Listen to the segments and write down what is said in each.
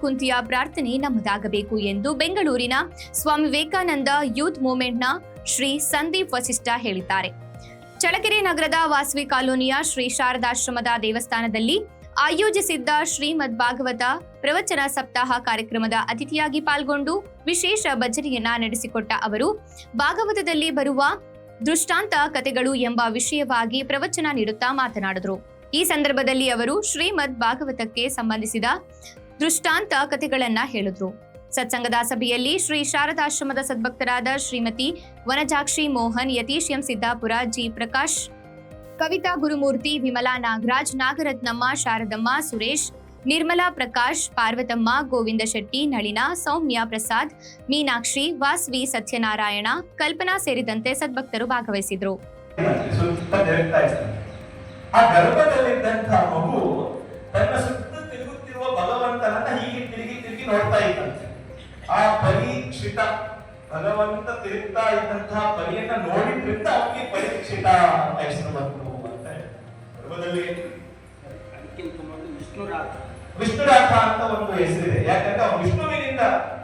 ಕುಂತಿಯ ಪ್ರಾರ್ಥನೆ ನಮ್ಮದಾಗಬೇಕು ಎಂದು ಬೆಂಗಳೂರಿನ ಸ್ವಾಮಿ ವಿವೇಕಾನಂದ ಯೂತ್ ಮೂವ್ಮೆಂಟ್ನ ಶ್ರೀ ಸಂದೀಪ್ ವಸಿಷ್ಠ ಹೇಳಿದ್ದಾರೆ. ಚಳಕೆರೆ ನಗರದ ವಾಸವಿ ಕಾಲೋನಿಯ ಶ್ರೀ ಶಾರದಾಶ್ರಮದ ದೇವಸ್ಥಾನದಲ್ಲಿ ಆಯೋಜಿಸಿದ್ದ ಶ್ರೀಮದ್ ಭಾಗವತ ಪ್ರವಚನ ಸಪ್ತಾಹ ಕಾರ್ಯಕ್ರಮದ ಅತಿಥಿಯಾಗಿ ಪಾಲ್ಗೊಂಡು ವಿಶೇಷ ಭಜನೆಯನ್ನ ನಡೆಸಿಕೊಟ್ಟ ಅವರು, ಭಾಗವತದಲ್ಲಿ ಬರುವ ದೃಷ್ಟಾಂತ ಕಥೆಗಳು ಎಂಬ ವಿಷಯವಾಗಿ ಪ್ರವಚನ ನೀಡುತ್ತಾ ಮಾತನಾಡಿದರು. ಈ ಸಂದರ್ಭದಲ್ಲಿ ಅವರು ಶ್ರೀಮದ್ ಭಾಗವತಕ್ಕೆ ಸಂಬಂಧಿಸಿದ ದೃಷ್ಟಾಂತ ಕಥೆಗಳನ್ನ ಹೇಳಿದ್ರು. ಸತ್ಸಂಗದ ಸಭೆಯಲ್ಲಿ ಶ್ರೀ ಶಾರದಾಶ್ರಮದ ಸದ್ಭಕ್ತರಾದ ಶ್ರೀಮತಿ ವನಜಾಕ್ಷಿ ಮೋಹನ್, ಯತೀಶ್ ಎಂ ಸಿದ್ದಾಪುರ, ಜಿ. ಪ್ರಕಾಶ್, ಕವಿತಾ ಗುರುಮೂರ್ತಿ, ವಿಮಲಾ ನಾಗರಾಜ್, ನಾಗರತ್ನಮ್ಮ, ಶಾರದಮ್ಮ, ಸುರೇಶ್, ನಿರ್ಮಲಾ ಪ್ರಕಾಶ್, ಪಾರ್ವತಮ್ಮ, ಗೋವಿಂದ ಶೆಟ್ಟಿ, ನಳಿನ, ಸೌಮ್ಯ ಪ್ರಸಾದ್, ಮೀನಾಕ್ಷಿ, ವಾಸ್ವಿ ಸತ್ಯನಾರಾಯಣ, ಕಲ್ಪನಾ ಸೇರಿದಂತೆ ಸದ್ಭಕ್ತರು ಭಾಗವಹಿಸಿದ್ರು. ಆ ಗರ್ಭದಲ್ಲಿದ್ದಂತಹ ಮಗು ತನ್ನ ಸುತ್ತ ತಿರುಗುತ್ತಿರುವ ಭಗವಂತನನ್ನ ಹೀಗೆ ತಿರುಗಿ ತಿರುಗಿ ನೋಡ್ತಾ ಇದ್ದಂತೆ. ಆ ಪರೀಕ್ಷಿತ ಭಗವಂತ ತಿರುಗ್ತಾ ಇದ್ದಂತಹ ಪರಿಯನ್ನ ನೋಡಿದ್ರಿಂದ ಅವನಿಗೆ ಪರೀಕ್ಷಿತ ಅಂತ ಹೆಸರು ಬಂತು ಅಂತ. ಗರ್ಭದಲ್ಲಿ ವಿಷ್ಣುರಾಥ ವಿಷ್ಣುರಾಥ ಅಂತ ಒಂದು ಹೆಸರಿದೆ. ಯಾಕಂದ್ರೆ ಅವನು ವಿಷ್ಣುವಿನಿಂದ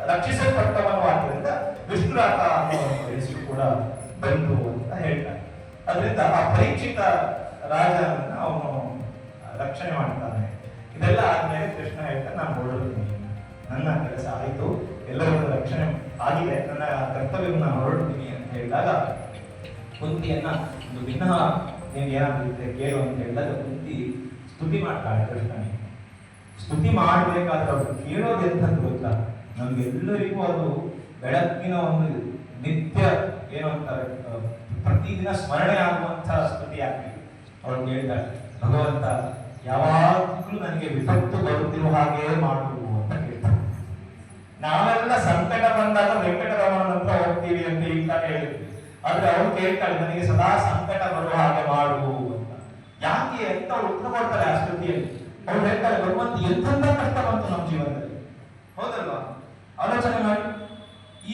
ರಕ್ಷಿಸಲ್ಪಟ್ಟವನು ಆದ್ರಿಂದ ವಿಷ್ಣುರಾಥ ಅಂತ ಒಂದು ಹೆಸರು ಕೂಡ ಬಂತು ಅಂತ ಹೇಳ್ತಾರೆ. ಅದರಿಂದ ಆ ಪರೀಕ್ಷಿತ ರಾಜನನ್ನ ಅವನು ರಕ್ಷಣೆ ಮಾಡ್ತಾನೆ. ಇದೆಲ್ಲ ಆದ್ಮೇಲೆ ಕೃಷ್ಣ ಹೇಳ್ತಾನೆ ನಾನು ಹೊರಡ್ತೀನಿ. ನನ್ನ ಕೆಲಸ ಆಯಿತು. ಎಲ್ಲರನ್ನು ರಕ್ಷಣೆ ಆಗಿದೆ. ನನ್ನ ಕರ್ತವ್ಯವನ್ನು ನಾನು ಹೊರಡ್ತೀನಿ ಅಂತ ಹೇಳಿದಾಗ, ಕುಂತಿಯನ್ನ ಒಂದು ವಿನಃ, ನೀನು ಏನಾಗುತ್ತೆ ಕೇಳು ಅಂತ ಹೇಳಿದಾಗ ಕುಂತಿ ಸ್ತುತಿ ಮಾಡ್ತಾಳೆ ಕೃಷ್ಣನಿಗೆ ಸ್ತುತಿ ಮಾಡಬೇಕಾದ್ರೆ ಅವರು ಕೇಳೋದು ಎಂಥದ್ದು ಗೊತ್ತಾ? ನಮ್ಗೆಲ್ಲರಿಗೂ ಅದು ಬೆಳಕಿನ ಒಂದು ನಿತ್ಯ ಏನು ಅಂತಾರೆ ಪ್ರತಿದಿನ ಸ್ಮರಣೆ ಆಗುವಂತಹ ಸ್ತುತಿ ಆಗ್ಬೇಕು ಅವಳು ಹೇಳಿದ, ಭಗವಂತ, ಯಾವಾಗಲೂ ನನಗೆ ವಿಪತ್ತು ಬರುತ್ತಿರುವ ಹಾಗೆ ಮಾಡು ಅಂತ ಹೇಳ್ತಾರೆ. ನಾವೆಲ್ಲ ಸಂಕಟ ಬಂದಾಗ ವೆಂಕಟರಮಣನ ಹತ್ರ ಹೋಗ್ತೀವಿ ಅಂತ ಹೇಳಿ ಹೇಳಿದ್ವಿ ಆದ್ರೆ ಅವ್ರು ಕೇಳ್ತಾಳೆ ನನಗೆ ಸದಾ ಸಂಕಟ ಬರುವ ಹಾಗೆ ಮಾಡು ಅಂತ. ಯಾಕೆ ಅಂತ ಉತ್ತರ ಕೊಡ್ತಾರೆ ಆ ಸ್ಥಿತಿಯಲ್ಲಿ ಅವ್ರು ಹೇಳ್ತಾರೆ, ಭಗವಂತ ಎಂತೆಂತ ಕಷ್ಟ ಬಂತು ನಮ್ಮ ಜೀವನದಲ್ಲಿ? ಹೌದಲ್ವಾ? ಆಲೋಚನೆ ಮಾಡಿ.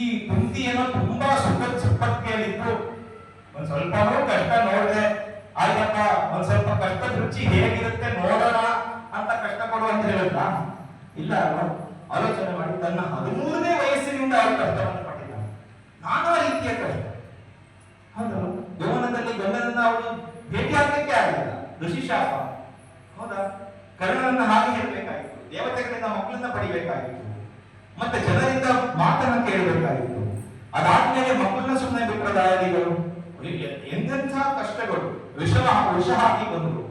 ಈ ಕುಂತಿ ಏನೋ ತುಂಬಾ ಸುಖ ಸುಪ್ಪತ್ತಿಯಲ್ಲಿದ್ದು ಒಂದ್ ಸ್ವಲ್ಪ ಕಷ್ಟ ನೋಡಿದೆ ಆಯ್ತಪ್ಪ, ಒಂದ್ ಸ್ವಲ್ಪ ಕಷ್ಟದ ರುಚಿ ಹೇಗಿರುತ್ತೆ ನೋಡೋಣ ಅಂತ ಕಷ್ಟ ಕೊಡು ಅಂತ ಹೇಳುತ್ತಾ? ಇಲ್ಲ ಆಲೋಚನೆ ಮಾಡಿ, ತನ್ನ ಹದಿಮೂರನೇ ವಯಸ್ಸಿನಿಂದ ಅವರು ಕಷ್ಟವನ್ನು ಪಟ್ಟಿದ್ದಾರೆ. ನಾನಾ ರೀತಿಯ ಕಷ್ಟ. ಹೌದು? ಯೌವನದಲ್ಲಿ ಗಂಡನನ್ನ ಭೇಟಿ ಭೇಟಿಯಾಗಲಿಕ್ಕೆ ಆಗಿಲ್ಲ, ಋಷಿ ಶಾಪ. ಹೌದಾ? ಕರ್ಣನನ್ನ ಹಾಗೆ ಹೇಳಬೇಕಾಗಿತ್ತು, ದೇವತೆಗಳಿಂದ ಮಕ್ಕಳನ್ನ ಪಡಿಬೇಕಾಗಿತ್ತು, ಮತ್ತೆ ಜನರಿಂದ ಮಾತನ್ನ ಕೇಳಬೇಕಾಗಿತ್ತು. ಅದಾದ್ಮೇಲೆ ಮಕ್ಕಳನ್ನ ಸುಮ್ಮನೆ ಬಿಟ್ಟರೆ ದಾಯಾದಿಗಳು ಎಂತೆಂಥ ಕಷ್ಟಗಳು. Duit selam.